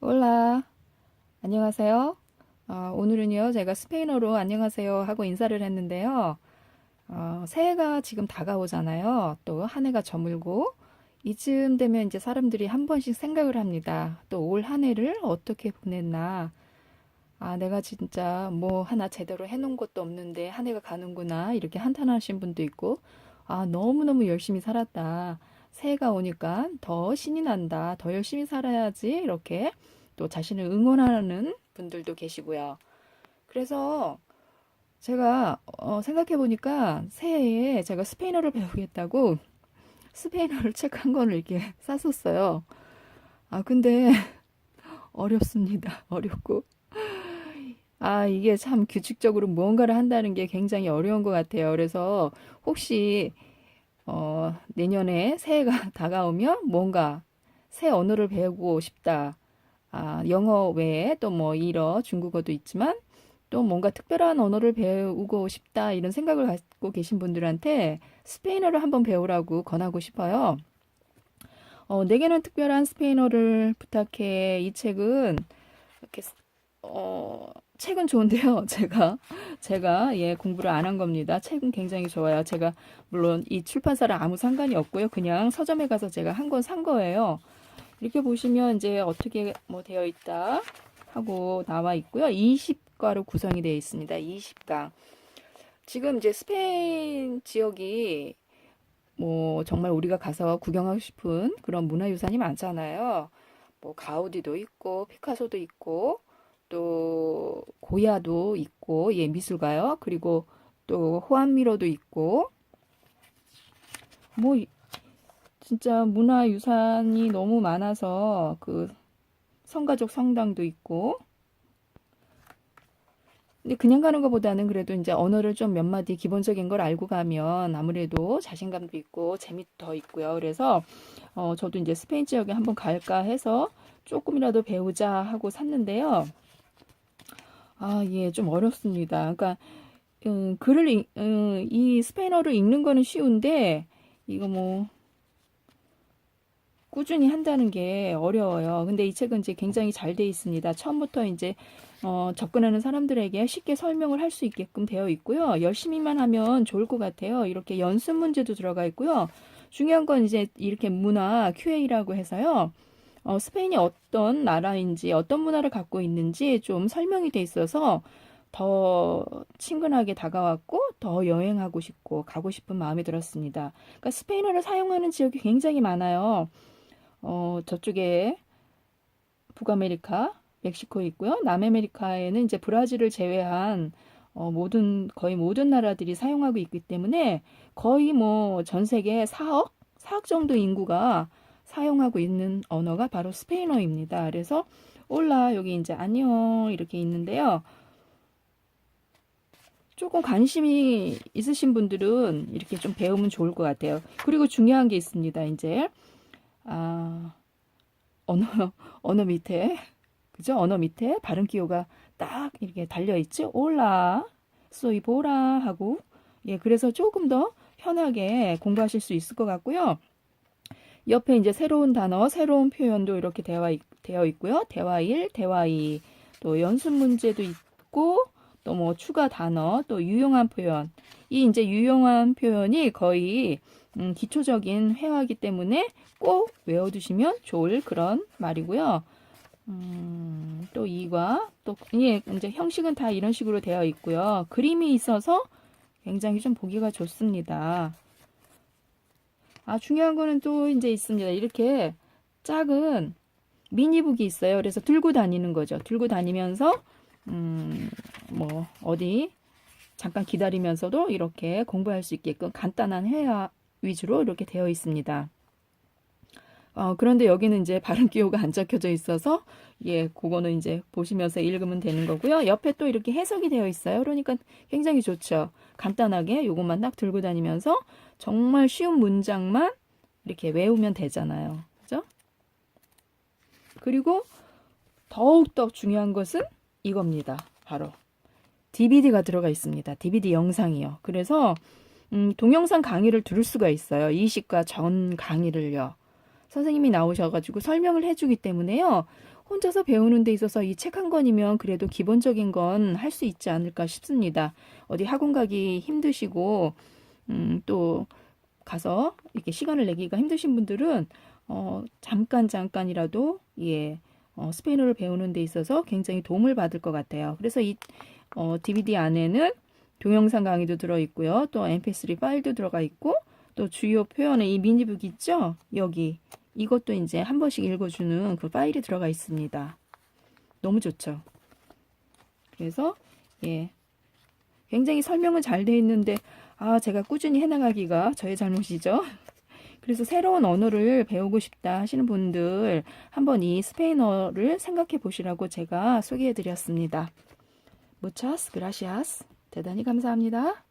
올라. 안녕하세요. 어, 오늘은요, 제가 스페인어로 안녕하세요 하고 인사를 했는데요. 어, 새해가 지금 다가오잖아요. 또 한 해가 저물고, 이쯤 되면 이제 사람들이 한 번씩 생각을 합니다. 또 올 한 해를 어떻게 보냈나. 아, 내가 진짜 뭐 하나 제대로 해놓은 것도 없는데 한 해가 가는구나. 이렇게 한탄하신 분도 있고, 아, 너무너무 열심히 살았다. 새해가 오니까 더 신이 난다. 더 열심히 살아야지. 이렇게 또 자신을 응원하는 분들도 계시고요. 그래서 제가 어, 생각해 보니까 새해에 제가 스페인어를 배우겠다고 스페인어를 책 한 권을 이렇게 쌌었어요. 아, 근데 어렵습니다. 어렵고. 아, 이게 참 규칙적으로 무언가를 한다는 게 굉장히 어려운 것 같아요. 그래서 혹시 어, 내년에 새해가 다가오면 뭔가 새 언어를 배우고 싶다. 아, 영어 외에 또 뭐 일어, 중국어도 있지만 또 뭔가 특별한 언어를 배우고 싶다. 이런 생각을 갖고 계신 분들한테 스페인어를 한번 배우라고 권하고 싶어요. 어, 내게는 특별한 스페인어를 부탁해. 이 책은 이렇게 어, 책은 좋은데요. 제가 제가 예, 공부를 안 한 겁니다. 책은 굉장히 좋아요. 제가 물론 이 출판사랑 아무 상관이 없고요. 그냥 서점에 가서 제가 한 권 산 거예요. 이렇게 보시면 이제 어떻게 뭐 되어 있다 하고 나와 있고요. 20과로 구성이 되어 있습니다. 20강. 지금 이제 스페인 지역이 뭐 정말 우리가 가서 구경하고 싶은 그런 문화유산이 많잖아요. 뭐 가우디도 있고 피카소도 있고 또 고야도 있고 예 미술가요. 그리고 또 호안미로도 있고 뭐 이- 진짜 문화유산이 너무 많아서 그 성가족 성당도 있고 근데 그냥 가는 것보다는 그래도 이제 언어를 좀 몇 마디 기본적인 걸 알고 가면 아무래도 자신감도 있고 재미도 더 있고요. 그래서 어 저도 이제 스페인 지역에 한번 갈까 해서 조금이라도 배우자 하고 샀는데요. 아, 예, 좀 어렵습니다. 그러니까 음, 글을 읽- 음, 이 스페인어를 읽는 거는 쉬운데 이거 뭐 꾸준히 한다는 게 어려워요. 근데 이 책은 이제 굉장히 잘 돼 있습니다. 처음부터 이제 어, 접근하는 사람들에게 쉽게 설명을 할 수 있게끔 되어 있고요. 열심히만 하면 좋을 것 같아요. 이렇게 연습 문제도 들어가 있고요. 중요한 건 이제 이렇게 문화 QA라고 해서요. 어, 스페인이 어떤 나라인지 어떤 문화를 갖고 있는지 좀 설명이 돼 있어서 더 친근하게 다가왔고 더 여행하고 싶고 가고 싶은 마음이 들었습니다. 그러니까 스페인어를 사용하는 지역이 굉장히 많아요. 어, 저쪽에 북아메리카, 멕시코 있고요. 남아메리카에는 이제 브라질을 제외한 어, 모든 거의 모든 나라들이 사용하고 있기 때문에 거의 뭐 전 세계 4억, 4억 정도 인구가 사용하고 있는 언어가 바로 스페인어입니다. 그래서 올라 여기 이제 안녕 이렇게 있는데요. 조금 관심이 있으신 분들은 이렇게 좀 배우면 좋을 것 같아요. 그리고 중요한 게 있습니다. 이제 아 언어 언어 밑에 그죠? 언어 밑에 발음 기호가 딱 이렇게 달려 있지. 올라 소이 보라 하고 예 그래서 조금 더 편하게 공부하실 수 있을 것 같고요. 옆에 이제 새로운 단어, 새로운 표현도 이렇게 되어 있고요. 대화 1, 대화 2, 또 연습 문제도 있고, 또 뭐 추가 단어, 또 유용한 표현. 이 이제 유용한 표현이 거의 음, 기초적인 회화이기 때문에 꼭 외워두시면 좋을 그런 말이고요. 음, 또 이과 또 예, 이제 형식은 다 이런 식으로 되어 있고요. 그림이 있어서 굉장히 좀 보기가 좋습니다. 아, 중요한 거는 또 이제 있습니다. 이렇게 작은 미니북이 있어요. 그래서 들고 다니는 거죠. 들고 다니면서, 음, 뭐, 어디 잠깐 기다리면서도 이렇게 공부할 수 있게끔 간단한 회화 위주로 이렇게 되어 있습니다. 어, 그런데 여기는 이제 발음 기호가 안 적혀져 있어서, 예, 그거는 이제 보시면서 읽으면 되는 거고요. 옆에 또 이렇게 해석이 되어 있어요. 그러니까 굉장히 좋죠. 간단하게 요것만 딱 들고 다니면서 정말 쉬운 문장만 이렇게 외우면 되잖아요. 그죠? 그리고 더욱더 중요한 것은 이겁니다. 바로 DVD가 들어가 있습니다. DVD 영상이요. 그래서 음, 동영상 강의를 들을 수가 있어요. 이식과 전 강의를요. 선생님이 나오셔가지고 설명을 해주기 때문에요. 혼자서 배우는 데 있어서 이 책 한 권이면 그래도 기본적인 건 할 수 있지 않을까 싶습니다. 어디 학원 가기 힘드시고, 음, 또 가서 이렇게 시간을 내기가 힘드신 분들은, 어, 잠깐, 잠깐이라도, 예, 어, 스페인어를 배우는 데 있어서 굉장히 도움을 받을 것 같아요. 그래서 이, 어, DVD 안에는 동영상 강의도 들어있고요. 또 mp3 파일도 들어가 있고, 또 주요 표현의 이 미니북 있죠? 여기. 이것도 이제 한 번씩 읽어주는 그 파일이 들어가 있습니다. 너무 좋죠? 그래서, 예. 굉장히 설명은 잘 돼 있는데, 아, 제가 꾸준히 해나가기가 저의 잘못이죠. 그래서 새로운 언어를 배우고 싶다 하시는 분들, 한번 이 스페인어를 생각해 보시라고 제가 소개해 드렸습니다. Muchas gracias. 대단히 감사합니다.